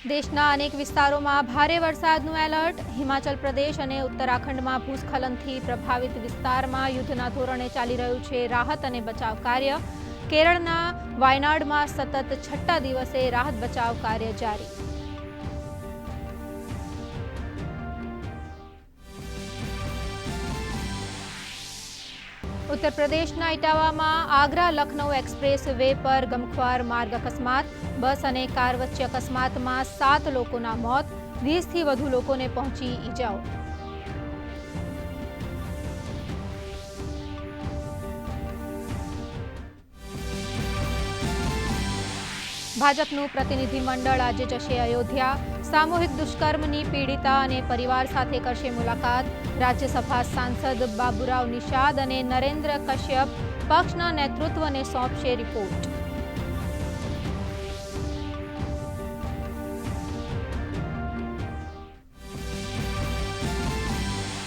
દેશના અનેક વિસ્તારોમાં ભારે વરસાદનું એલર્ટ. હિમાચલ પ્રદેશ અને ઉત્તરાખંડમાં ભૂસ્ખલનથી પ્રભાવિત વિસ્તારમાં યુદ્ધના ધોરણે ચાલી રહ્યું છે રાહત અને બચાવ કાર્ય. કેરળના વાયનાડમાં સતત છઠ્ઠા દિવસે રાહત બચાવ કાર્ય જારી. ઉત્તર પ્રદેશના ઇટાવામાં આગ્રા લખનૌ એક્સપ્રેસ વે પર ગમખ્વાર માર્ગ અકસ્માત. બસ અને કાર વચ્ચે અકસ્માતમાં સાત લોકોના મોત, વીસથી વધુ લોકોને પહોંચી ઈજાઓ. ભાજપનું પ્રતિનિધિમંડળ આજે જશે અયોધ્યા. સામૂહિક દુષ્કર્મની પીડિતા અને પરિવાર સાથે કરશે મુલાકાત. રાજ્યસભા સાંસદ બાબુરાવ નિષાદ અને નરેન્દ્ર કશ્યપ પક્ષના નેતૃત્વને સોંપશે રિપોર્ટ.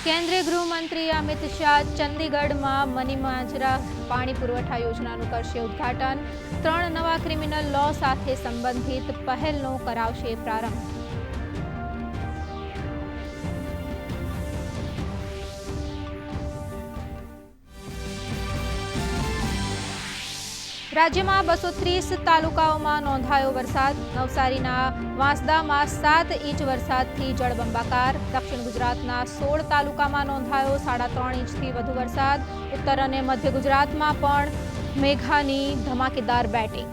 કેન્દ્રીય ગૃહમંત્રી અમિત શાહ ચંદીગઢમાં મની માંજરા પાણી પુરવઠા યોજનાનું કરશે ઉદ્ઘાટન. ત્રણ નવા ક્રિમિનલ લો સાથે સંબંધિત પહેલનો કરાવશે પ્રારંભ. રાજ્યમાં બસો ત્રીસ તાલુકાઓમાં નોંધાયો વરસાદ. નવસારીના વાંસદામાં સાત ઇંચ વરસાદથી જળબંબાકાર. દક્ષિણ ગુજરાતના સોળ તાલુકામાં નોંધાયો સાડા ત્રણ ઇંચથી વધુ વરસાદ. ઉત્તર અને મધ્ય ગુજરાતમાં પણ મેઘાની ધમાકેદાર બેટિંગ.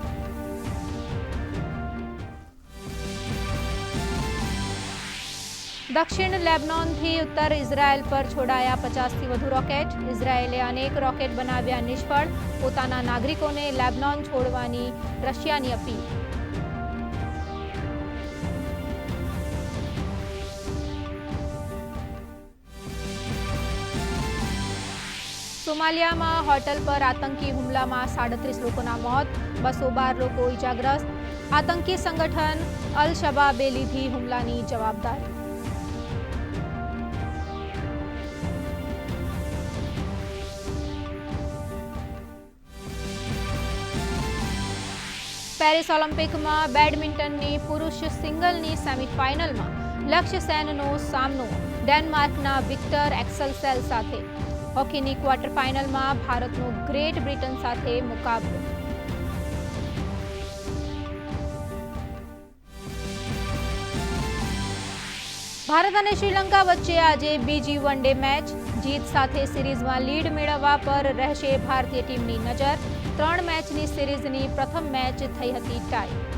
દક્ષિણ લેબનોનથી ઉત્તર ઇઝરાયલ પર છોડાયા પચાસથી વધુ રોકેટ. ઇઝરાયેલે અનેક રોકેટ બનાવ્યા નિષ્ફળ. પોતાના નાગરિકોને લેબનોન છોડવાની રશિયાની અપીલ. સોમાલિયામાં હોટલ પર આતંકી હુમલામાં સાડત્રીસ લોકોના મોત, બસો બાર લોકો ઇજાગ્રસ્ત આતંકી સંગઠન અલ શબાબે લીધી હુમલાની જવાબદારી. પેરિસ ઓલિમ્પિકમાં બેડમિન્ટનની પુરુષ સિંગલની સેમીફાઇનલમાં લક્ષ્ય સેનનો સામનો ડેનમાર્કના વિક્ટર એક્સલસેલ સાથે. હોકીની ક્વાર્ટર ફાઇનલમાં ભારતનો ગ્રેટ બ્રિટન સાથે મુકાબલો. ભારત અને શ્રીલંકા વચ્ચે આજે બીજી વન ડે મેચ. જીત સાથે સિરીઝમાં લીડ મેળવવા પર રહેશે ભારતીય ટીમની નજર. ત્રણ મેચની સિરીઝની પ્રથમ મેચ થઈ હતી ટાઈ.